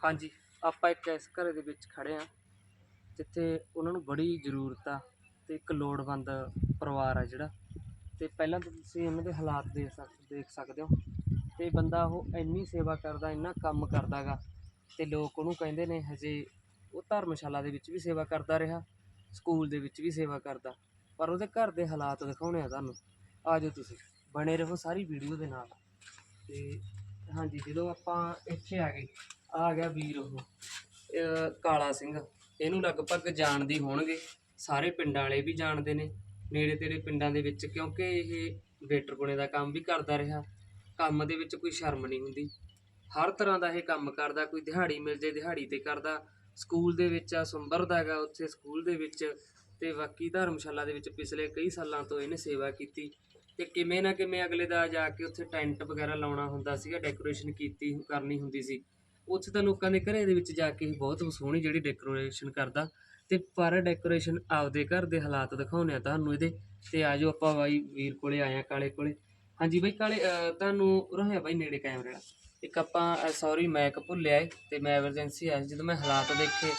ਹਾਂਜੀ, ਆਪਾਂ ਇੱਕ ਇਸ ਘਰ ਦੇ ਵਿੱਚ ਖੜੇ ਆ ਜਿੱਥੇ ਉਹਨਾਂ ਨੂੰ ਬੜੀ ਜ਼ਰੂਰਤ ਆ ਤੇ ਇੱਕ ਲੋੜਵੰਦ ਪਰਿਵਾਰ ਆ ਜਿਹੜਾ। ਤੇ ਪਹਿਲਾਂ ਤਾਂ ਤੁਸੀਂ ਉਹਨਾਂ ਦੇ ਹਾਲਾਤ ਦੇਖ ਸਕ, ਦੇਖ ਸਕਦੇ ਹੋ। ਤੇ ਬੰਦਾ ਉਹ ਇੰਨੀ ਸੇਵਾ ਕਰਦਾ, ਇੰਨਾ ਕੰਮ ਕਰਦਾਗਾ ਤੇ ਲੋਕ ਉਹਨੂੰ ਕਹਿੰਦੇ ਨੇ, ਹਜੇ ਉਹ ਧਰਮਸ਼ਾਲਾ ਦੇ ਵਿੱਚ ਵੀ ਸੇਵਾ ਕਰਦਾ ਰਿਹਾ, ਸਕੂਲ ਦੇ ਵਿੱਚ ਵੀ ਸੇਵਾ ਕਰਦਾ, ਪਰ ਉਹਦੇ ਘਰ ਦੇ ਹਾਲਾਤ ਦਿਖਾਉਣੇ ਆ ਤੁਹਾਨੂੰ। ਆ ਜਾਓ ਤੁਸੀਂ, ਬਣੇ ਰਹੋ ਸਾਰੀ ਵੀਡੀਓ ਦੇ ਨਾਲ। ਤੇ ਹਾਂਜੀ, ਜਦੋਂ ਆਪਾਂ ਇੱਥੇ ਆ ਗਏ ਆ ਗਿਆ ਵੀਰ ਉਹ। ਅਹ ਕਾਲਾ ਸਿੰਘ। ਇਹਨੂੰ ਲਗਭਗ ਜਾਣਦੇ ਹੋਣਗੇ। ਸਾਰੇ ਪਿੰਡਾਂ ਵਾਲੇ ਵੀ ਜਾਣਦੇ ਨੇ। ਨੇੜੇ ਤੇੜੇ ਪਿੰਡਾਂ ਦੇ ਵਿੱਚ ਕਿਉਂਕਿ ਇਹ ਵੇਟਰ ਪੁਣੇ ਦਾ ਕੰਮ ਵੀ ਕਰਦਾ ਰਿਹਾ। ਕੰਮ ਦੇ ਵਿੱਚ ਕੋਈ ਸ਼ਰਮ ਨਹੀਂ ਹੁੰਦੀ। ਹਰ ਤਰ੍ਹਾਂ ਦਾ ਇਹ ਕੰਮ ਕਰਦਾ। ਕੋਈ ਦਿਹਾੜੀ ਮਿਲ ਜੇ ਦਿਹਾੜੀ ਤੇ ਕਰਦਾ। ਸਕੂਲ ਦੇ ਵਿੱਚ ਆ ਸੁੰਬਰ ਦਾ ਹੈਗਾ ਉੱਥੇ ਸਕੂਲ ਦੇ ਵਿੱਚ ਤੇ ਬਾਕੀ ਧਰਮਸ਼ਾਲਾ ਦੇ ਵਿੱਚ ਪਿਛਲੇ ਕਈ ਸਾਲਾਂ ਤੋਂ ਇਹਨੇ ਸੇਵਾ ਕੀਤੀ। ਤੇ ਕਿਵੇਂ ਨਾ ਕਿਵੇਂ ਅਗਲੇ ਦਾ ਜਾ ਕੇ ਉੱਥੇ ਟੈਂਟ ਵਗੈਰਾ ਲਾਉਣਾ ਹੁੰਦਾ ਸੀਗਾ, ਡੈਕੋਰੇਸ਼ਨ ਕੀਤੀ, ਕਰਨੀ ਹੁੰਦੀ ਸੀ। ਉੱਥੇ ਤਾਂ ਲੋਕਾਂ ਦੇ ਘਰੇ ਦੇ ਵਿੱਚ ਜਾ ਕੇ ਹੀ ਬਹੁਤ ਸੋਹਣੀ ਜਿਹੜੀ ਡੈਕੋਰੇਸ਼ਨ ਕਰਦਾ। ਤੇ ਪਰ ਡੈਕੋਰੇਸ਼ਨ ਆਪਦੇ ਘਰ ਦੇ ਹਾਲਾਤ ਦਿਖਾਉਂਦੇ ਆ ਤੁਹਾਨੂੰ ਇਹਦੇ। ਤੇ ਆਜੋ ਆਪਾਂ ਬਾਈ ਵੀਰ ਕੋਲੇ ਆਏ ਆ ਕਾਲੇ ਕੋਲੇ। ਹਾਂਜੀ ਬਾਈ ਕਾਲੇ ਤੁਹਾਨੂੰ ਰਹਿਆ ਬਾਈ ਨੇੜੇ ਕੈਮਰੇ ਨਾਲ ਇੱਕ ਆਪਾਂ ਸੌਰੀ ਮੈਕ ਭੁੱਲਿਆ ਏ ਤੇ ਮੈਂ ਐਮਰਜੈਂਸੀ ਆਇਆ ਸੀ। ਜਦੋਂ ਮੈਂ ਹਾਲਾਤ ਦੇਖੇ,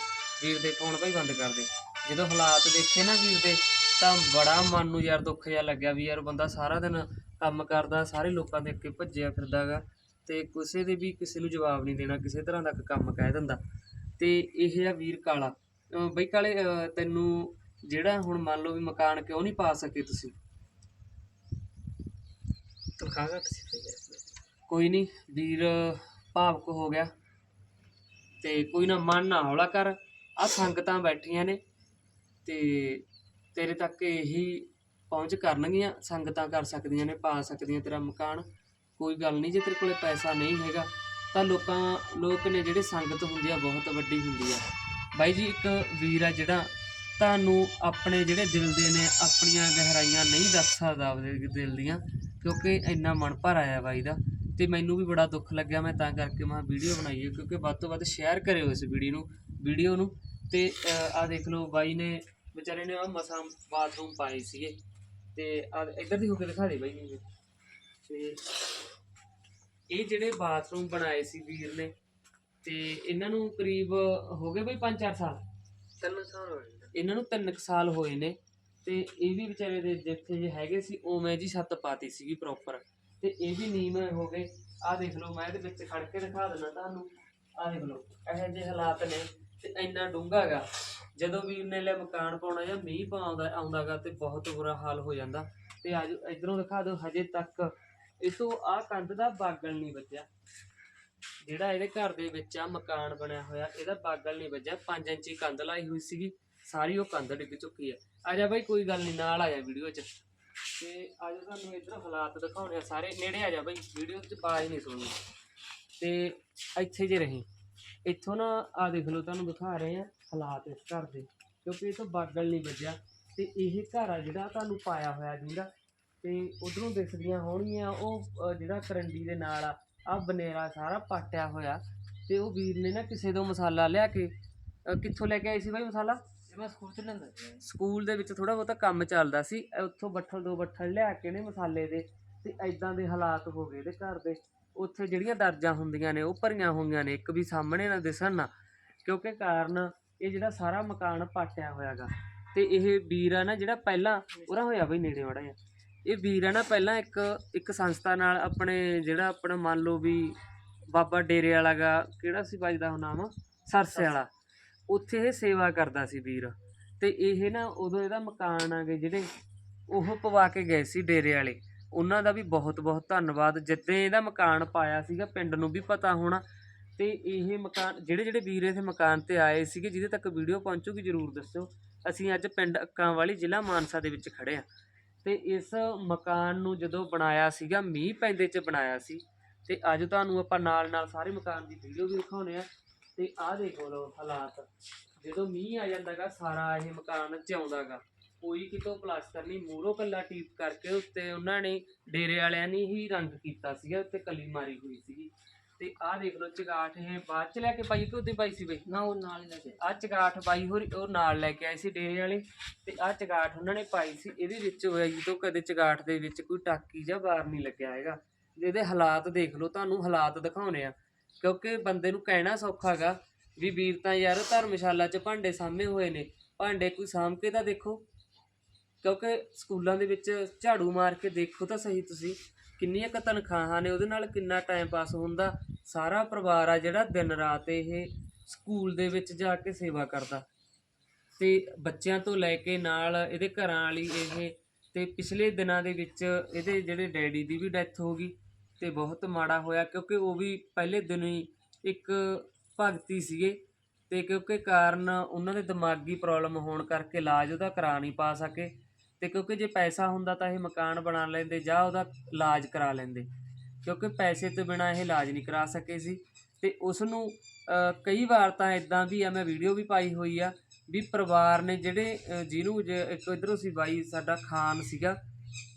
ਵੀਰ ਦੇ ਫੋਨ ਭਾਈ ਬੰਦ ਕਰ ਦੇ। ਜਦੋਂ ਹਾਲਾਤ ਦੇਖੇ ਨਾ ਵੀਰ ਦੇ, ਤਾਂ ਬੜਾ ਮਨ ਨੂੰ ਯਾਰ ਦੁੱਖ ਜਿਹਾ ਲੱਗਿਆ ਵੀ ਯਾਰ ਬੰਦਾ ਸਾਰਾ ਦਿਨ ਕੰਮ ਕਰਦਾ, ਸਾਰੇ ਲੋਕਾਂ ਦੇ ਅੱਗੇ ਭੱਜਿਆ ਫਿਰਦਾਗਾ ਤੇ ਕਿਸੇ ਦੇ ਵੀ ਕਿਸੇ ਨੂੰ ਜਵਾਬ ਨਹੀਂ ਦੇਣਾ ਕਿਸੇ ਤਰ੍ਹਾਂ ਦਾ ਕੰਮ ਕਹਿ ਦਿੰਦਾ। ਤੇ ਇਹ ਆ ਵੀਰ ਕਾਲਾ। ਬਈ ਕਾਲੇ ਤੈਨੂੰ ਜਿਹੜਾ ਹੁਣ ਮੰਨ ਲਓ ਵੀ ਮਕਾਨ ਕਿਉਂ ਨਹੀਂ ਪਾ ਸਕੇ ਤੁਸੀਂ? ਤਨਖਾਹ ਘੱਟ ਸੀ ਕੋਈ ਨਹੀਂ ਵੀਰ ਭਾਵਕ ਹੋ ਗਿਆ। ਤੇ ਕੋਈ ਨਾ ਮਨ ਨਾ ਹੌਲਾ ਕਰ ਆ ਸੰਗਤਾਂ ਬੈਠੀਆਂ ਨੇ। ਤੇ ਤੇਰੇ ਤੱਕ ਇਹੀ ਪਹੁੰਚ ਕਰਨਗੀਆਂ ਸੰਗਤਾਂ ਕਰ ਸਕਦੀਆਂ ਨੇ ਪਾ ਸਕਦੀਆਂ ਤੇਰਾ ਮਕਾਨ। ਕੋਈ ਗੱਲ ਨਹੀਂ, ਜੇ ਤੇਰੇ ਕੋਲੇ ਪੈਸਾ ਨਹੀਂ ਹੈਗਾ, ਤਾਂ ਲੋਕਾਂ, ਲੋਕ ਨੇ ਜਿਹੜੇ ਸੰਗਤ ਹੁੰਦੀ ਆ, ਬਹੁਤ ਵੱਡੀ ਹੁੰਦੀ ਆ। ਬਾਈ ਜੀ, ਇੱਕ ਵੀਰ ਆ ਜਿਹੜਾ ਤੁਹਾਨੂੰ ਆਪਣੇ ਜਿਹੜੇ ਦਿਲ ਦੇ ਨੇ, ਆਪਣੀਆਂ ਗਹਿਰਾਈਆਂ ਨਹੀਂ ਦੱਸ ਸਕਦਾ ਆਪਦੇ ਦਿਲ ਦੀਆਂ, ਕਿਉਂਕਿ ਇੰਨਾ ਮਨ ਭਰ ਆਇਆ ਬਾਈ ਦਾ। ਤੇ ਮੈਨੂੰ ਵੀ ਬੜਾ ਦੁੱਖ ਲੱਗਿਆ, ਮੈਂ ਤਾਂ ਕਰਕੇ ਮੈਂ ਵੀਡੀਓ ਬਣਾਈ ਹੈ ਕਿਉਂਕਿ ਵੱਧ ਤੋਂ ਵੱਧ ਸ਼ੇਅਰ ਕਰਿਓ ਇਸ ਵੀਡੀਓ ਨੂੰ ਵੀਡੀਓ ਨੂੰ। ਤੇ ਆ ਦੇਖ ਲਓ, ਬਾਈ ਨੇ ਵਿਚਾਰੇ ਨੇ ਆ ਮਸਾਂ ਬਾਥਰੂਮ ਪਾਏ ਸੀਗੇ। ਤੇ ਆ ਇੱਧਰ ਦੀ ਹੋ ਕੇ ਦਿਖਾ ਦੇ ਬਾਈ ਜੀ। ਤੇ ਇਹ ਜਿਹੜੇ ਬਾਥਰੂਮ ਬਣਾਏ ਸੀ ਵੀਰ ਨੇ ਤੇ ਇਹਨਾਂ ਨੂੰ ਕਰੀਬ ਹੋ ਗਏ ਬਈ 5-4 ਸਾਲ? ਤਿੰਨ ਸਾਲ ਹੋਏ ਨੇ। ਇਹਨਾਂ ਨੂੰ 3 ਸਾਲ ਹੋਏ ਨੇ ਤੇ ਇਹ ਵੀ ਵਿਚਾਰੇ ਦੇ ਜਿੱਥੇ ਜੇ ਹੈਗੇ ਸੀ ਉਵੇਂ ਜੀ ਛੱਤ ਪਾਤੀ ਸੀਗੀ ਪ੍ਰੋਪਰ ਤੇ ਇਹ ਵੀ ਨੀਵੇਂ ਹੋ ਗਏ। ਆਹ ਦੇਖ ਲਓ ਮੈਂ ਇਹਦੇ ਵਿੱਚ ਖੜ ਕੇ ਦਿਖਾ ਦਿੰਦਾ ਤੁਹਾਨੂੰ। ਆਹ ਦੇਖ ਲਓ ਇਹੋ ਜਿਹੇ ਹਾਲਾਤ ਨੇ ਤੇ ਇੰਨਾ ਡੂੰਘਾ ਗਾ। ਜਦੋਂ ਵੀਰ ਨੇ ਲੈ ਮਕਾਨ ਪਾਉਣਾ ਜਾਂ ਮੀਂਹ ਪਾਉਂਦਾ ਆਉਂਦਾਗਾ ਤੇ ਬਹੁਤ ਬੁਰਾ ਹਾਲ ਹੋ ਜਾਂਦਾ। ਤੇ ਅੱਜ ਇਧਰੋਂ ਦਿਖਾ ਦਿਓ ਹਜੇ ਤੱਕ ਇਹ ਤੋਂ ਆਹ ਕੰਧ ਦਾ ਬਾਗਲ ਨਹੀਂ ਵੱਜਿਆ। ਜਿਹੜਾ ਇਹਦੇ ਘਰ ਦੇ ਵਿੱਚ ਆ ਮਕਾਨ ਬਣਿਆ ਹੋਇਆ, ਇਹਦਾ ਬਾਗਲ ਨਹੀਂ ਵੱਜਿਆ। 5 ਇੰਚੀ ਕੰਧ ਲਾਈ ਹੋਈ ਸੀਗੀ, ਸਾਰੀ ਉਹ ਕੰਧ ਡਿੱਗ ਚੁੱਕੀ ਹੈ ਆ ਜਾ ਬਾਈ, ਕੋਈ ਗੱਲ ਨਹੀਂ, ਨਾਲ ਆ ਜਾ ਵੀਡੀਓ 'ਚ। ਤੇ ਅੱਜ ਤੁਹਾਨੂੰ ਇਧਰ ਹਾਲਾਤ ਦਿਖਾਉਣੇ ਆ ਸਾਰੇ। ਨੇੜੇ ਆ ਜਾ ਬਾਈ, ਵੀਡੀਓ 'ਚ ਆਵਾਜ਼ ਨਹੀਂ ਸੁਣਨੀ। ਤੇ ਇੱਥੇ ਜੇ ਰਹੀ। ਇੱਥੋਂ ਨਾ ਆ ਦੇਖ ਲਓ, ਤੁਹਾਨੂੰ ਦਿਖਾ ਰਹੇ ਆ ਹਾਲਾਤ ਇਸ ਘਰ ਦੇ। ਕਿਉਂਕਿ ਇਹ ਤੋਂ ਬਾਗਲ ਨਹੀਂ ਵੱਜਿਆ। ਤੇ ਇਹ ਘਰ ਆ ਜਿਹੜਾ ਤੁਹਾਨੂੰ ਪਾਇਆ ਹੋਇਆ ਜਿੰਦਾ। ਤੇ ਉਧਰੋਂ ਦਿਖਦੀਆਂ ਹੋਣਗੀਆਂ ਉਹ ਜਿਹੜਾ ਕਰੰਡੀ ਦੇ ਨਾਲ ਆ ਆ ਬਨੇਰਾ ਸਾਰਾ ਪਾਟਿਆ ਹੋਇਆ ਤੇ ਉਹ ਵੀਰ ਨੇ ਨਾ ਕਿਸੇ ਤੋਂ ਮਸਾਲਾ ਲਿਆ ਕੇ ਕਿੱਥੋਂ ਲੈ ਕੇ ਆਏ ਸੀ ਬਾਈ ਮਸਾਲਾ? ਮੈਂ ਸਕੂਲ ਚ ਲੈਂਦਾ ਸਕੂਲ ਦੇ ਵਿੱਚ ਥੋੜਾ ਬਹੁਤਾ ਕੰਮ ਚੱਲਦਾ ਸੀ ਉੱਥੋਂ ਬੱਠਲ ਦੋ ਬੱਠਲ ਲਿਆ ਕੇ ਨੇ ਮਸਾਲੇ ਦੇ ਤੇ ਐਦਾਂ ਦੇ ਹਾਲਾਤ ਹੋ ਗਏ ਇਹਦੇ ਘਰ ਦੇ। ਉੱਥੇ ਜਿਹੜੀਆਂ ਦਰਜਾਂ ਹੁੰਦੀਆਂ ਨੇ ਉਹ ਭਰੀਆਂ ਹੋਈਆਂ ਨੇ ਇੱਕ ਵੀ ਸਾਹਮਣੇ ਨਾ ਦਿਸਣ ਨਾ ਕਿਉਂਕਿ ਕਾਰਨ ਇਹ ਜਿਹੜਾ ਸਾਰਾ ਮਕਾਨ ਪਾਟਿਆ ਹੋਇਆਗਾ ਤੇ ਇਹ ਵੀਰ ਆ ਨਾ ਜਿਹੜਾ ਪਹਿਲਾਂ ਉਹਦਾ ਹੋਇਆ ਬਈ ਨੇੜੇ ਵੜਾ ਜਿਹਾ। ਇਹ ਵੀਰ ਹੈ ਨਾ, ਪਹਿਲਾਂ ਇੱਕ ਇੱਕ ਸੰਸਥਾ ਨਾਲ ਆਪਣੇ ਜਿਹੜਾ ਆਪਣਾ ਮੰਨ ਲਓ ਵੀ ਬਾਬਾ ਡੇਰੇ ਵਾਲਾ ਗਾ, ਕਿਹੜਾ ਸੀ ਬਾਈ ਦਾ ਉਹ ਨਾਮ? ਸਰਸੇ ਵਾਲਾ। ਉੱਥੇ ਇਹ ਸੇਵਾ ਕਰਦਾ ਸੀ ਵੀਰ। ਤੇ ਇਹ ਨਾ ਉਦੋਂ ਇਹਦਾ ਮਕਾਨ ਆ ਗਏ ਜਿਹੜੇ, ਉਹ ਪਵਾ ਕੇ ਗਏ ਸੀ ਡੇਰੇ ਵਾਲੇ। ਉਹਨਾਂ ਦਾ ਵੀ ਬਹੁਤ ਬਹੁਤ ਧੰਨਵਾਦ। ਜਿੱਦਾਂ ਇਹਦਾ ਮਕਾਨ ਪਾਇਆ ਸੀਗਾ, ਪਿੰਡ ਨੂੰ ਵੀ ਪਤਾ ਹੋਣਾ। ਤੇ ਇਹ ਮਕਾਨ, ਜਿਹੜੇ ਜਿਹੜੇ ਵੀਰ ਇਥੇ ਮਕਾਨ ਤੇ ਆਏ ਸੀਗੇ, ਜਿਹਦੇ ਤੱਕ ਵੀਡੀਓ ਪਹੁੰਚੂਗੀ, ਜਰੂਰ ਦੱਸਿਓ। ਅਸੀਂ ਅੱਜ ਪਿੰਡ ਅੱਕਾਂ ਵਾਲੀ ਜ਼ਿਲ੍ਹਾ ਮਾਨਸਾ ਦੇ ਵਿੱਚ ਖੜੇ ਆ ਤੇ ਇਸ ਮਕਾਨ ਨੂੰ ਜਦੋਂ ਬਣਾਇਆ ਸੀਗਾ, ਮੀਂਹ ਪੈਂਦੇ ਚ ਬਣਾਇਆ ਸੀ, ਤੇ ਅੱਜ ਤੁਹਾਨੂੰ ਆਪਾਂ ਨਾਲ ਨਾਲ ਸਾਰੇ ਮਕਾਨ ਦੀ ਵੀਡੀਓ ਵੀ ਦਿਖਾਉਣੇ ਆ ਤੇ ਆਹ ਦੇਖੋ ਲੋ ਹਾਲਾਤ, ਜਦੋਂ ਮੀਂਹ ਆ ਜਾਂਦਾਗਾ, ਸਾਰਾ ਇਹ ਮਕਾਨ ਚ ਆਉਂਦਾਗਾ ਕੋਈ ਕਿਤੋਂ ਪਲਾਸਟਰ ਨਹੀਂ ਮੂਰੋ ਕੱਲਾ ਟੀਪ ਕਰਕੇ ਉੱਤੇ ਉਹਨਾਂ ਨੇ ਡੇਰੇ ਵਾਲਿਆਂ ਨੇ ਹੀ ਰੰਗ ਕੀਤਾ ਸੀਗਾ, ਉੱਤੇ ਕਲੀ ਮਾਰੀ ਹੋਈ ਸੀਗੀ। ਤੇ ਆਹ ਦੇਖ ਲਓ ਚਗਾਠ ਇਹ ਬਾਅਦ ਚ ਲੈ ਕੇ ਪਾਈ ਕਿ ਉਹਦੇ ਪਾਈ ਸੀ ਬਈ? ਨਾ ਉਹ ਨਾਲ ਹੀ ਲੈ ਕੇ ਆਹ ਚਗਾਠ ਪਾਈ ਹੋਰੀ ਉਹ ਨਾਲ ਲੈ ਕੇ ਆਏ ਸੀ ਡੇਰੇ ਵਾਲੇ ਤੇ ਆਹ ਚਗਾਠ ਉਹਨਾਂ ਨੇ ਪਾਈ ਸੀ। ਇਹਦੇ ਵਿੱਚ ਹੋਇਆ ਜਦੋਂ ਕਦੇ ਚਗਾਠ ਦੇ ਵਿੱਚ ਕੋਈ ਟਾਕੀ ਜਾਂ ਬਾਰ ਨਹੀਂ ਲੱਗਿਆ ਹੈਗਾ। ਇਹਦੇ ਹਾਲਾਤ ਦੇਖ ਲਓ ਤੁਹਾਨੂੰ ਹਾਲਾਤ ਦਿਖਾਉਣੇ ਆ। ਕਿਉਂਕਿ ਬੰਦੇ ਨੂੰ ਕਹਿਣਾ ਸੌਖਾ ਗਾ ਵੀ ਵੀਰ ਤਾਂ ਯਾਰ ਧਰਮਸ਼ਾਲਾ 'ਚ ਭਾਂਡੇ ਸਾਹਮਣੇ ਹੋਏ ਨੇ। ਭਾਂਡੇ ਕੋਈ ਸਾਂਭ ਕੇ ਤਾਂ ਦੇਖੋ। ਕਿਉਂਕਿ ਸਕੂਲਾਂ ਦੇ ਵਿੱਚ ਝਾੜੂ ਮਾਰ ਕੇ ਦੇਖੋ ਤਾਂ ਸਹੀ ਤੁਸੀਂ। ਕਿੰਨੀਆਂ ਕੁ ਤਨਖਾਹਾਂ ਨੇ, ਉਹਦੇ ਨਾਲ ਕਿੰਨਾ ਟਾਈਮ ਪਾਸ ਹੁੰਦਾ, ਸਾਰਾ ਪਰਿਵਾਰ ਆ ਜਿਹੜਾ ਦਿਨ ਰਾਤ ਇਹ ਸਕੂਲ ਦੇ ਵਿੱਚ ਜਾ ਕੇ ਸੇਵਾ ਕਰਦਾ। ਤੇ ਬੱਚਿਆਂ ਤੋਂ ਲੈ ਕੇ ਨਾਲ ਇਹਦੇ ਘਰਾਂ ਵਾਲੀ ਇਹ, ਤੇ ਪਿਛਲੇ ਦਿਨਾਂ ਦੇ ਵਿੱਚ ਇਹਦੇ ਜਿਹੜੇ ਡੈਡੀ ਦੀ ਵੀ ਡੈਥ ਹੋ ਗਈ, ਤੇ ਬਹੁਤ ਮਾੜਾ ਹੋਇਆ, ਕਿਉਂਕਿ ਉਹ ਵੀ ਪਹਿਲੇ ਦਿਨ ਹੀ ਇੱਕ ਭਗਤੀ ਸੀਗੇ, ਤੇ ਕਿਉਂਕਿ ਕਾਰਨ ਉਹਨਾਂ ਦੇ ਦਿਮਾਗੀ ਪ੍ਰੋਬਲਮ ਹੋਣ ਕਰਕੇ ਇਲਾਜ ਉਹਦਾ ਕਰਾ ਨਹੀਂ ਪਾ ਸਕੇ। ਤੇ ਕਿਉਂਕਿ ਜੇ ਪੈਸਾ ਹੁੰਦਾ ਤਾਂ ਇਹ ਮਕਾਨ ਬਣਾ ਲੈਂਦੇ ਜਾਂ ਉਹਦਾ ਇਲਾਜ ਕਰਾ ਲੈਂਦੇ। ਕਿਉਂਕਿ ਪੈਸੇ ਤੋਂ ਬਿਨਾ ਇਹ ਇਲਾਜ ਨਹੀਂ ਕਰਾ ਸਕੇ ਸੀ। ਤੇ ਉਸ ਨੂੰ ਕਈ ਵਾਰ ਤਾਂ ਇਦਾਂ ਵੀ ਆ, ਮੈਂ ਵੀਡੀਓ ਵੀ ਪਾਈ ਹੋਈ ਆ, ਵੀ ਪਰਿਵਾਰ ਨੇ ਜਿਹੜੇ ਜਿਹਨੂੰ ਜੇ ਇੱਕ ਇਧਰੋਂ ਸੀ ਬਾਈ, ਸਾਡਾ ਖਾਨ ਸੀਗਾ,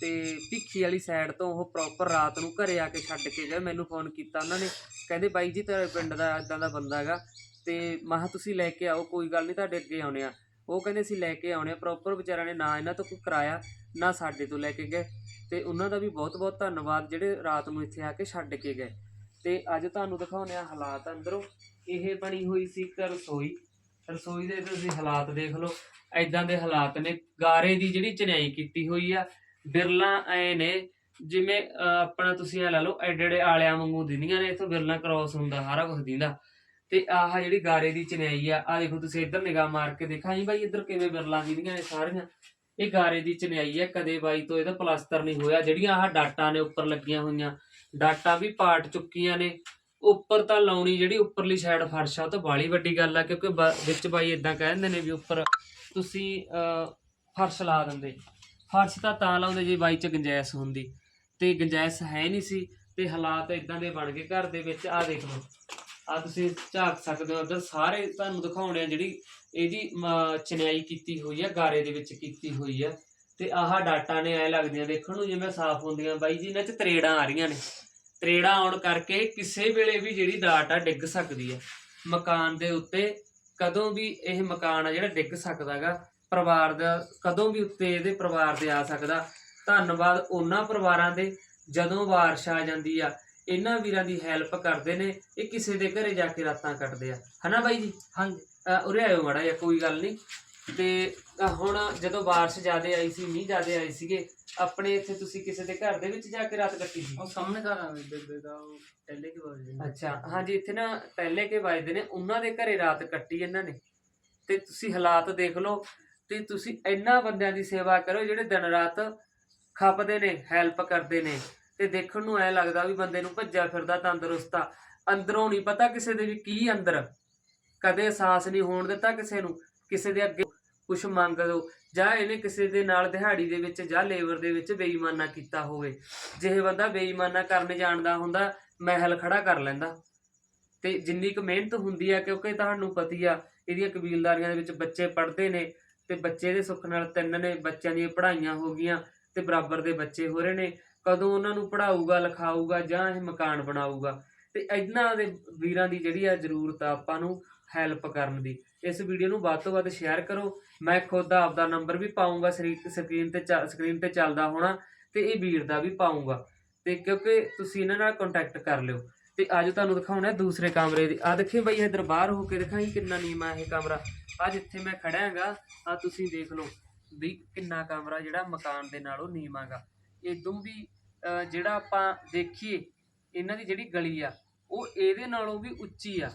ਤੇ ਭਿੱਖੀ ਵਾਲੀ ਸਾਈਡ ਤੋਂ ਉਹ ਪ੍ਰੋਪਰ ਰਾਤ ਨੂੰ ਘਰੇ ਆ ਕੇ ਛੱਡ ਕੇ ਗਏ। ਮੈਨੂੰ ਫੋਨ ਕੀਤਾ ਉਹਨਾਂ ਨੇ, ਕਹਿੰਦੇ, ਬਾਈ ਜੀ, ਤੇਰੇ ਪਿੰਡ ਦਾ ਇਦਾਂ ਦਾ ਬੰਦਾ ਹੈਗਾ ਤੇ ਮਹਾ ਤੁਸੀਂ ਲੈ ਕੇ ਆਓ, ਕੋਈ ਗੱਲ ਨਹੀਂ, ਤੁਹਾਡੇ ਅੱਗੇ ਆਉਣੇ ਆ। ਉਹ ਕਹਿੰਦੇ ਅਸੀਂ ਲੈ ਕੇ ਆਉਣੇ ਆ ਪ੍ਰੋਪਰ ਵਿਚਾਰਿਆਂ ਨੇ ਨਾ ਇਹਨਾਂ ਤੋਂ ਕੋਈ ਕਿਰਾਇਆ, ਨਾ ਸਾਡੇ ਤੋਂ ਲੈ ਕੇ ਗਏ। ਤੇ ਉਹਨਾਂ ਦਾ ਵੀ ਬਹੁਤ ਬਹੁਤ ਧੰਨਵਾਦ, ਜਿਹੜੇ ਰਾਤ ਨੂੰ ਇੱਥੇ ਆ ਕੇ ਛੱਡ ਕੇ ਗਏ। ਤੇ ਅੱਜ ਤੁਹਾਨੂੰ ਦਿਖਾਉਂਦੇ ਆ ਹਾਲਾਤ ਅੰਦਰੋਂ। ਇਹ ਬਣੀ ਹੋਈ ਸੀ ਇੱਕ ਰਸੋਈ। ਰਸੋਈ ਦੇ ਤੁਸੀਂ ਹਾਲਾਤ ਦੇਖ ਲਓ। ਐਦਾਂ ਦੇ ਹਾਲਾਤ ਨੇ। ਗਾਰੇ ਦੀ ਜਿਹੜੀ ਚਿਣਾਈ ਕੀਤੀ ਹੋਈ ਆ, ਬਿਰਲਾ ਐ ਨੇ। ਜਿਵੇਂ ਆਪਣਾ ਤੁਸੀਂ ਇਹ ਲਾ ਲਓ, ਐਡੇ ਐਡੇ ਆਲਿਆਂ ਵਾਂਗੂ ਦਿੰਦੀਆਂ ਨੇ। ਇਥੋਂ ਬਿਰਲਾ ਕ੍ਰਾਸ ਹੁੰਦਾ, ਸਾਰਾ ਕੁਝ ਦਿੰਦਾ। ਤੇ ਆਹ ਜਿਹੜੀ ਗਾਰੇ ਦੀ ਚਿਣਾਈ ਆ ਆ ਦੇਖੋ ਤੁਸੀਂ ਇੱਧਰ ਨਿਗਾਹ ਮਾਰ ਕੇ ਦੇਖਾਂ ਜੀ ਬਾਈ ਇੱਧਰ ਕਿਵੇਂ ਬਿਰਲਾਂ ਦਿੰਦੀਆਂ ਨੇ ਸਾਰੀਆਂ। ਇਹ ਗਾਰੇ ਦੀ ਚਿਣਾਈ ਆ ਕਦੇ ਬਾਈ ਤੋਂ ਇਹਦਾ ਪਲਾਸਟਰ ਨਹੀਂ ਹੋਇਆ। ਜਿਹੜੀਆਂ ਆਹ ਡਾਟਾਂ ਨੇ ਉੱਪਰ ਲੱਗੀਆਂ ਹੋਈਆਂ ਡਾਟਾਂ ਵੀ ਪਾਟ ਚੁੱਕੀਆਂ ਨੇ। ਉੱਪਰ ਤਾਂ ਲਾਉਣੀ ਜਿਹੜੀ ਉੱਪਰਲੀ ਸਾਈਡ ਫਰਸ਼ ਆ ਉਹ ਤਾਂ ਬਾਲੀ ਵੱਡੀ ਗੱਲ ਆ ਕਿਉਂਕਿ ਬ- ਵਿੱਚ ਬਾਈ ਇਦਾਂ ਦਿੰਦੇ ਨੇ ਵੀ ਉੱਪਰ ਤੁਸੀਂ ਅਹ, ਫਰਸ਼ ਲਾ ਦਿੰਦੇ। ਫਰਸ਼ ਤਾਂ ਤਾਂ ਲਾਉਂਦੇ ਜੇ ਬਾਈ ਚ ਗੰਜੈਸ਼ ਹੁੰਦੀ। ਤੇ ਗੰਜੈਸ਼ ਹੈ ਨਹੀਂ ਸੀ ਤੇ ਹਾਲਾਤ ਇਦਾਂ ਦੇ ਬਣ ਗਏ ਘਰ ਦੇ ਵਿੱਚ। ਆ ਦੇਖ ਲਓ। ਆ ਤੁਸੀਂ ਝਾਕ ਸਕਦੇ ਹੋ। ਉਧਰ ਸਾਰੇ ਤੁਹਾਨੂੰ ਦਿਖਾਉਣੇ ਆ ਜਿਹੜੀ ਇਹਦੀ ਮ, ਕੀਤੀ ਹੋਈ ਆ ਗਾਰੇ ਦੇ ਵਿੱਚ ਕੀਤੀ ਹੋਈ ਆ। ਤੇ ਆਹ ਡਾਟਾ ਨੇ ਐ ਲੱਗਦੀਆਂ ਦੇਖਣ ਨੂੰ ਜਿਵੇਂ ਸਾਫ਼ ਹੁੰਦੀਆਂ। ਬਾਈ ਜੀ ਇਹਨਾਂ 'ਚ ਤਰੇੜਾਂ ਆ ਰਹੀਆਂ ਨੇ। ਤਰੇੜਾਂ ਆਉਣ ਕਰਕੇ ਕਿਸੇ ਵੇਲੇ ਵੀ ਜਿਹੜੀ ਡਾਟ ਆ ਡਿੱਗ ਸਕਦੀ ਹੈ ਮਕਾਨ ਦੇ ਉੱਤੇ ਕਦੋਂ ਵੀ ਇਹ ਮਕਾਨ ਆ ਜਿਹੜਾ ਡਿੱਗ ਸਕਦਾਗਾ ਪਰਿਵਾਰ ਦਾ ਕਦੋਂ ਵੀ ਉੱਤੇ ਇਹਦੇ ਪਰਿਵਾਰ ਦੇ ਆ ਸਕਦਾ। ਧੰਨਵਾਦ ਉਹਨਾਂ ਪਰਿਵਾਰਾਂ ਦੇ। ਜਦੋਂ ਬਾਰਿਸ਼ ਆ ਜਾਂਦੀ ਆ ਇਹਨਾਂ ਵੀਰਾਂ ਦੀ ਹੈਲਪ ਕਰਦੇ ਨੇ ਇਹ ਕਿਸੇ ਦੇ ਘਰੇ ਜਾ ਕੇ ਰਾਤਾਂ ਕੱਟਦੇ ਆ। ਹਨਾ ਬਾਈ ਜੀ? ਹਾਂਜੀ। ਉਰੇ ਆਇਓ ਮਾੜਾ ਜਿਹਾ ਕੋਈ ਗੱਲ ਨਹੀਂ। ਤੇ ਹੁਣ ਜਦੋਂ ਬਾਰਿਸ਼ ਜ਼ਿਆਦੇ ਆਈ ਸੀ ਮੀਂਹ ਜ਼ਿਆਦੇ ਆਏ ਸੀਗੇ ਆਪਣੇ ਇੱਥੇ ਤੁਸੀਂ ਕਿਸੇ ਦੇ ਘਰ ਦੇ ਵਿੱਚ ਜਾ ਕੇ ਰਾਤ ਕੱਟੀ ਸੀ? ਉਹ ਸਾਹਮਣੇ ਘਰ ਆ ਬੇਬੇ ਦਾ ਉਹ ਪਹਿਲੇ ਕੇ ਬਾਅਦ ਅੱਛਾ ਹਾਂਜੀ ਇੱਥੇ ਨਾ ਪਹਿਲੇ ਕੇ ਵੱਜਦੇ ਨੇ ਉਹਨਾਂ ਦੇ ਘਰੇ ਰਾਤ ਕੱਟੀ ਇਹਨਾਂ ਨੇ। ਤੇ ਤੁਸੀਂ ਹਾਲਾਤ ਦੇਖ ਲਓ ਤੇ ਤੁਸੀਂ ਇੰਨਾ ਬੰਦਿਆਂ ਦੀ ਸੇਵਾ ਕਰੋ ਜਿਹੜੇ ਦਿਨ ਰਾਤ ਖਪਦੇ ਨੇ ਹੈਲਪ ਕਰਦੇ ਨੇ। ਤੇ ਦੇਖਣ ਨੂੰ ਐ ਲੱਗਦਾ ਵੀ ਬੰਦੇ ਨੂੰ ਭੱਜਿਆ ਫਿਰਦਾ ਤੰਦਰੁਸਤ ਆ। ਅੰਦਰੋਂ ਨਹੀਂ ਪਤਾ ਕਿਸੇ ਦੇ ਵੀ ਕੀ ਅੰਦਰ। ਕਦੇ ਅਹਿਸਾਸ ਨਹੀਂ ਹੋਣ ਦਿੱਤਾ ਕਿਸੇ ਨੂੰ। ਕਿਸੇ ਦੇ ਅੱਗੇ ਕੁਝ ਮੰਗ ਦੋ, ਜਾਂ ਇਹਨੇ ਕਿਸੇ ਦੇ ਨਾਲ ਦਿਹਾੜੀ ਦੇ ਵਿੱਚ ਜਾਂ ਲੇਬਰ ਦੇ ਵਿੱਚ ਬੇਈਮਾਨਾ ਕੀਤਾ ਹੋਵੇ। ਜੇ ਬੰਦਾ ਬੇਈਮਾਨਾ ਕਰਨ ਜਾਣਦਾ ਹੁੰਦਾ, ਮਹਿਲ ਖੜਾ ਕਰ ਲੈਂਦਾ। ਤੇ ਜਿੰਨੀ ਕੁ ਮਿਹਨਤ ਹੁੰਦੀ ਆ, ਕਿਉਂਕਿ ਤੁਹਾਨੂੰ ਪਤੀ ਆ, ਇਹਦੀਆਂ ਕਬੀਲਦਾਰੀਆਂ ਦੇ ਵਿੱਚ ਬੱਚੇ ਪੜ੍ਹਦੇ ਨੇ, ਤੇ ਬੱਚੇ ਦੇ ਸੁੱਖ ਨਾਲ ਤਿੰਨ ਨੇ, ਬੱਚਿਆਂ ਦੀਆਂ ਪੜ੍ਹਾਈਆਂ ਹੋ ਗਈਆਂ, ਤੇ ਬਰਾਬਰ ਦੇ ਬੱਚੇ ਹੋ ਰਹੇ ਨੇ। ਕਦੋਂ ਉਹਨਾਂ ਨੂੰ ਪੜ੍ਹਾਊਗਾ, ਲਿਖਾਊਗਾ ਜਾਂ ਇਹ ਮਕਾਨ ਬਣਾਊਗਾ, ਤੇ ਇਹਨਾਂ ਦੇ ਵੀਰਾਂ ਦੀ ਜਿਹੜੀ ਆ ਜ਼ਰੂਰਤ ਆ ਆਪਾਂ ਨੂੰ ਹੈਲਪ ਕਰਨ ਦੀ। ਇਸ ਵੀਡੀਓ ਨੂੰ ਵੱਧ ਤੋਂ ਵੱਧ ਸ਼ੇਅਰ ਕਰੋ। ਮੈਂ ਖੁਦ ਆਪਦਾ ਨੰਬਰ ਵੀ ਪਾਉਂਗਾ ਸਕਰੀਨ ਤੇ ਸਕਰੀਨ ਤੇ ਚੱਲਦਾ ਹੋਣਾ, ਤੇ ਇਹ ਵੀਰ ਦਾ ਵੀ ਪਾਉਂਗਾ ਤੇ ਕਿਉਂਕਿ ਤੁਸੀਂ ਇਹਨਾਂ ਨਾਲ ਕੰਟੈਕਟ ਕਰ ਲਿਓ। ਤੇ ਅੱਜ ਤੁਹਾਨੂੰ ਦਿਖਾਉਣਾ ਦੂਸਰੇ ਕਮਰੇ ਦੀ। ਆ ਦੇਖਿਓ ਬਈ ਇਧਰ ਬਾਹਰ ਹੋ ਕੇ ਦਿਖਾਈ ਕਿੰਨਾ ਨੀਮਾ ਇਹ ਕਮਰਾ। ਆ ਜਿੱਥੇ ਮੈਂ ਖੜਾ ਹੈਗਾ ਆ ਤੁਸੀਂ ਦੇਖ ਲਓ ਵੀ ਕਿੰਨਾ ਕਮਰਾ ਜਿਹੜਾ ਮਕਾਨ ਦੇ ਨਾਲੋਂ ਨੀਵਾਂਗਾ। ਇਦੋਂ ਵੀ ਜਿਹੜਾ ਆਪਾਂ ਦੇਖੀਏ, ਇਹਨਾਂ ਦੀ ਜਿਹੜੀ ਗਲੀ ਆ, ਉਹ ਇਹਦੇ ਨਾਲੋਂ ਵੀ ਉੱਚੀ ਆ।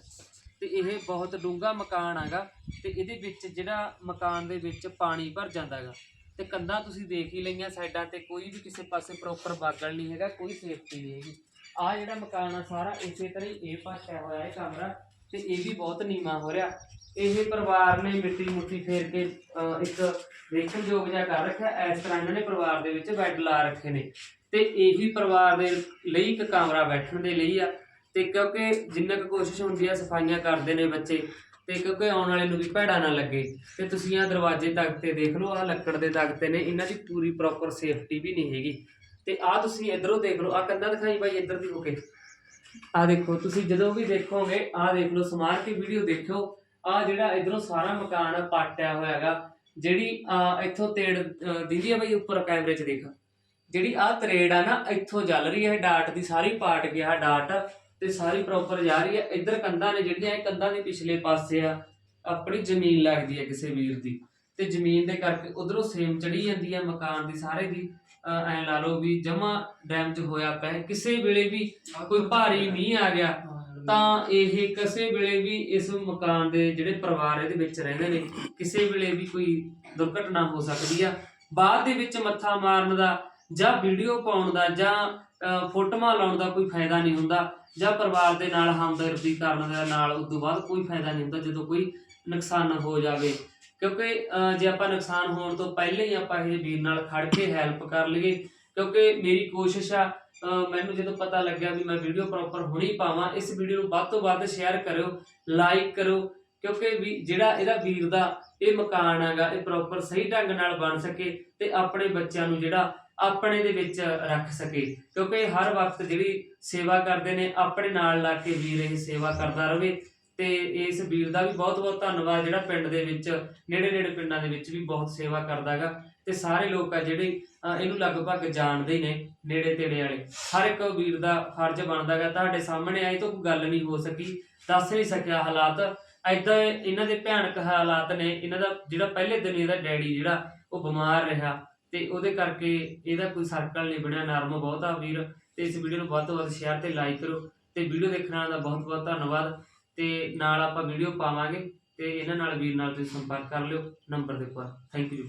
ਤੇ ਇਹ ਬਹੁਤ ਡੂੰਘਾ ਮਕਾਨ ਹੈਗਾ ਤੇ ਇਹਦੇ ਵਿੱਚ ਜਿਹੜਾ ਮਕਾਨ ਦੇ ਵਿੱਚ ਪਾਣੀ ਭਰ ਜਾਂਦਾ ਹੈਗਾ। ਤੇ ਕੰਧਾਂ ਤੁਸੀਂ ਦੇਖ ਹੀ ਲਈਆਂ ਸਾਈਡਾਂ ਤੇ, ਕੋਈ ਵੀ ਕਿਸੇ ਪਾਸੇ ਪ੍ਰੋਪਰ ਬਾਗਲ ਨਹੀਂ ਹੈਗਾ, ਕੋਈ ਸੇਫਟੀ ਨਹੀਂ ਹੈਗੀ। ਆ ਜਿਹੜਾ ਮਕਾਨ ਆ ਸਾਰਾ ਇਸੇ ਤਰ੍ਹਾਂ ਹੀ ਇਹ ਪਾਸਿਆ ਹੋਇਆ ਹੈ ਕਮਰਾ ਤੇ ਇਹ ਵੀ ਬਹੁਤ ਨੀਵਾਂ ਹੋ ਰਿਹਾ। ਇਹ ਪਰਿਵਾਰ ਨੇ ਮਿੱਟੀ ਮੁੱਠੀ ਫੇਰ ਕੇ ਅਹ, ਇੱਕ ਦੇਖਣ ਯੋਗ ਜਿਹਾ ਕਰ ਰੱਖਿਆ। ਇਸ ਤਰ੍ਹਾਂ ਇਹਨਾਂ ਨੇ ਪਰਿਵਾਰ ਦੇ ਵਿੱਚ ਬੈੱਡ ਲਾ ਰੱਖੇ ਨੇ। ਤੇ ਇਹੀ ਪਰਿਵਾਰ ਦੇ ਲਈ ਇੱਕ ਕਮਰਾ ਬੈਠਣ ਦੇ ਲਈ ਆ। ਤੇ ਕਿਉਂਕਿ ਜਿੰਨਾ ਕੁ ਕੋਸ਼ਿਸ਼ ਹੁੰਦੀ ਆ ਸਫਾਈਆਂ ਕਰਦੇ ਨੇ ਬੱਚੇ। ਤੇ ਕਿਉਂਕਿ ਆਉਣ ਵਾਲੇ ਨੂੰ ਵੀ ਭੈੜਾ ਨਾ ਲੱਗੇ। ਤੇ ਤੁਸੀਂ ਆਹ ਦਰਵਾਜ਼ੇ ਤੱਕ ਦੇਖ ਲਓ ਆਹ ਲੱਕੜ ਦੇ ਤਖਤੇ ਨੇ। ਇਹਨਾਂ ਦੀ ਪੂਰੀ ਪ੍ਰੋਪਰ ਸੇਫਟੀ ਵੀ ਨਹੀਂ ਹੈਗੀ। ਤੇ ਆਹ ਤੁਸੀਂ ਇਧਰੋਂ ਦੇਖ ਲਓ ਆਹ ਕੰਧਾਂ ਦਿਖਾਈ ਬਾਈ ਇੱਧਰ ਦੀ ਹੋ ਕੇ। ਆ ਦੇਖੋ ਤੁਸੀਂ ਜਦੋਂ ਵੀ ਦੇਖੋਗੇ ਆ ਦੇਖ ਲਓ ਸਮਾਰ ਕੇ ਵੀਡੀਓ ਦੇਖਿਓ। ਆ ਜਿਹੜਾ ਇਧਰੋਂ ਸਾਰਾ ਮਕਾਨ ਪਾਟਿਆ ਹੋਇਆ ਹੈਗਾ ਜਿਹੜੀ ਆ ਇੱਥੋਂ ਤੇੜ ਅ, ਦਿਖਦੀ ਆ ਬਈ ਉੱਪਰ ਕੈਮਰੇ 'ਚ ਦੇਖ। ਜਿਹੜੀ ਆ ਤਰੇੜ ਆ ਨਾ ਇੱਥੋਂ ਚੱਲ ਰਹੀ ਹੈ ਡਾਟ ਦੀ ਸਾਰੀ ਪਾਟ ਗਿਆ ਡਾਟ ਤੇ ਸਾਰੀ ਪ੍ਰੋਪਰ ਜਾ ਰਹੀ ਹੈ ਇੱਧਰ ਕੰਧਾਂ ਨੇ ਜਿਹੜੀਆਂ ਇਹ ਕੰਧਾਂ ਦੇ ਪਿਛਲੇ ਪਾਸੇ ਆ ਆਪਣੀ ਜ਼ਮੀਨ ਲੱਗਦੀ ਹੈ ਕਿਸੇ ਵੀਰ ਦੀ। ਤੇ ਜ਼ਮੀਨ ਦੇ ਕਰਕੇ ਉਧਰੋਂ ਸੇਮ ਚੜੀ ਜਾਂਦੀ ਹੈ ਮਕਾਨ ਦੀ ਸਾਰੇ ਦੀ। ਐਂ ਲਾ ਲਓ ਵੀ ਜਮਾ ਡੈਮ 'ਚ ਹੋਇਆ ਪਿਆ। ਕਿਸੇ ਵੇਲੇ ਵੀ ਕੋਈ ਭਾਰੀ ਮੀਂਹ ਆ ਗਿਆ ਤਾਂ ਇਹ ਕਿਸੇ ਵੇਲੇ ਵੀ ਇਸ ਮਕਾਨ ਦੇ ਜਿਹੜੇ ਪਰਿਵਾਰ ਇਹਦੇ ਵਿੱਚ ਰਹਿੰਦੇ ਨੇ ਕਿਸੇ ਵੇਲੇ ਵੀ ਕੋਈ ਦੁਰਘਟਨਾ ਹੋ ਸਕਦੀ ਆ। ਬਾਅਦ ਦੇ ਵਿੱਚ ਮੱਥਾ ਮਾਰਨ ਦਾ ਜਾਂ ਵੀਡੀਓ ਪਾਉਣ ਦਾ ਜਾਂ ਫੋਟੋਆਂ ਲਾਉਣ ਦਾ ਕੋਈ ਫਾਇਦਾ ਨਹੀਂ ਹੁੰਦਾ। ਜਾਂ ਪਰਿਵਾਰ ਦੇ ਨਾਲ ਹਮਦਰਦੀ ਕਰਨ ਦੇ ਨਾਲ ਉਸ ਤੋਂ ਬਾਅਦ ਕੋਈ ਫਾਇਦਾ ਨਹੀਂ ਹੁੰਦਾ ਜਦੋਂ ਕੋਈ ਨੁਕਸਾਨ ਹੋ ਜਾਵੇ। ਕਿਉਂਕਿ ਅਹ, ਜੇ ਆਪਾਂ ਨੁਕਸਾਨ ਹੋਣ ਤੋਂ ਪਹਿਲਾਂ ਹੀ ਆਪਾਂ ਇਹ ਵੀਰ ਨਾਲ ਖੜ ਕੇ ਹੈਲਪ ਕਰ ਲਈਏ ਕਿਉਂਕਿ ਮੇਰੀ ਕੋਸ਼ਿਸ਼ ਆ ਮੈਨੂੰ ਜਦੋਂ ਪਤਾ ਲੱਗਿਆ ਵੀ ਮੈਂ ਵੀਡੀਓ ਪ੍ਰੋਪਰ ਹੁਣੀ ਪਾਵਾਂ, ਇਸ ਵੀਡੀਓ ਨੂੰ ਵੱਧ ਤੋਂ ਵੱਧ ਸ਼ੇਅਰ ਕਰਿਓ ਲਾਈਕ ਕਰੋ ਕਿਉਂਕਿ ਵੀ ਜਿਹੜਾ ਇਹਦਾ ਵੀਰ ਦਾ ਇਹ ਮਕਾਨ ਹੈਗਾ, ਇਹ ਪ੍ਰੋਪਰ ਸਹੀ ਢੰਗ ਨਾਲ ਬਣ ਸਕੇ ਤੇ ਆਪਣੇ ਬੱਚਿਆਂ ਨੂੰ ਜਿਹੜਾ ਆਪਣੇ ਦੇ ਵਿੱਚ ਰੱਖ ਸਕੇ। ਕਿਉਂਕਿ ਹਰ ਵਕਤ ਜਿਹੜੀ ਸੇਵਾ ਕਰਦੇ ਨੇ, ਆਪਣੇ ਨਾਲ ਲਾ ਕੇ ਵੀਰ ਇਹ ਸੇਵਾ ਕਰਦਾ ਰਹੇ ਤੇ ਇਸ ਵੀਰ ਦਾ ਵੀ ਬਹੁਤ ਬਹੁਤ ਧੰਨਵਾਦ, ਜਿਹੜਾ ਪਿੰਡ ਦੇ ਵਿੱਚ ਨੇੜੇ ਨੇੜੇ ਪਿੰਡਾਂ ਦੇ ਵਿੱਚ ਵੀ ਬਹੁਤ ਸੇਵਾ ਕਰਦਾ ਹੈਗਾ। ਤੇ ਸਾਰੇ ਲੋਕ ਆ ਜਿਹੜੇ ਇਹਨੂੰ ਲਗਭਗ ਜਾਣਦੇ ਹੀ ਨੇ, ਨੇੜੇ ਤੇੜੇ ਵਾਲੇ। ਹਰ ਇੱਕ ਵੀਰ ਦਾ ਫਰਜ਼ ਬਣਦਾ ਹੈਗਾ ਤੁਹਾਡੇ ਸਾਹਮਣੇ ਆਈ ਤਾਂ ਕੋਈ ਗੱਲ ਨਹੀਂ ਹੋ ਸਕੀ, ਦੱਸ ਨਹੀਂ ਸਕਿਆ ਹਾਲਾਤ। ਐਦਾਂ ਇਹਨਾਂ ਦੇ ਭਿਆਨਕ ਹਾਲਾਤ ਨੇ, ਇਹਨਾਂ ਦਾ ਜਿਹੜਾ ਪਹਿਲੇ ਦਿਨ ਇਹਦਾ ਡੈਡੀ ਜਿਹੜਾ, ਉਹ ਬਿਮਾਰ ਰਿਹਾ। ਤੇ ਉਹਦੇ ਕਰਕੇ ਇਹਦਾ ਕੋਈ ਸਰਕਲ ਨਹੀਂ ਬਣਿਆ, ਨਰਮ ਬਹੁਤ ਆ ਵੀਰ। ਤੇ ਇਸ ਵੀਡੀਓ ਨੂੰ ਵੱਧ ਤੋਂ ਵੱਧ ਸ਼ੇਅਰ ਤੇ ਲਾਈਕ ਕਰੋ। ਤੇ ਵੀਡੀਓ ਦੇਖਣ ਦਾ ਬਹੁਤ ਬਹੁਤ ਧੰਨਵਾਦ। ਤੇ ਨਾਲ ਆਪਾਂ ਵੀਡੀਓ ਪਾਵਾਂਗੇ, ਤੇ ਇਹਨਾਂ ਨਾਲ ਵੀਰ ਨਾਲ ਤੁਸੀਂ ਸੰਪਰਕ ਕਰ ਲਿਓ। ਨੰਬਰ ਦੇ ਉੱਪਰ। Thank you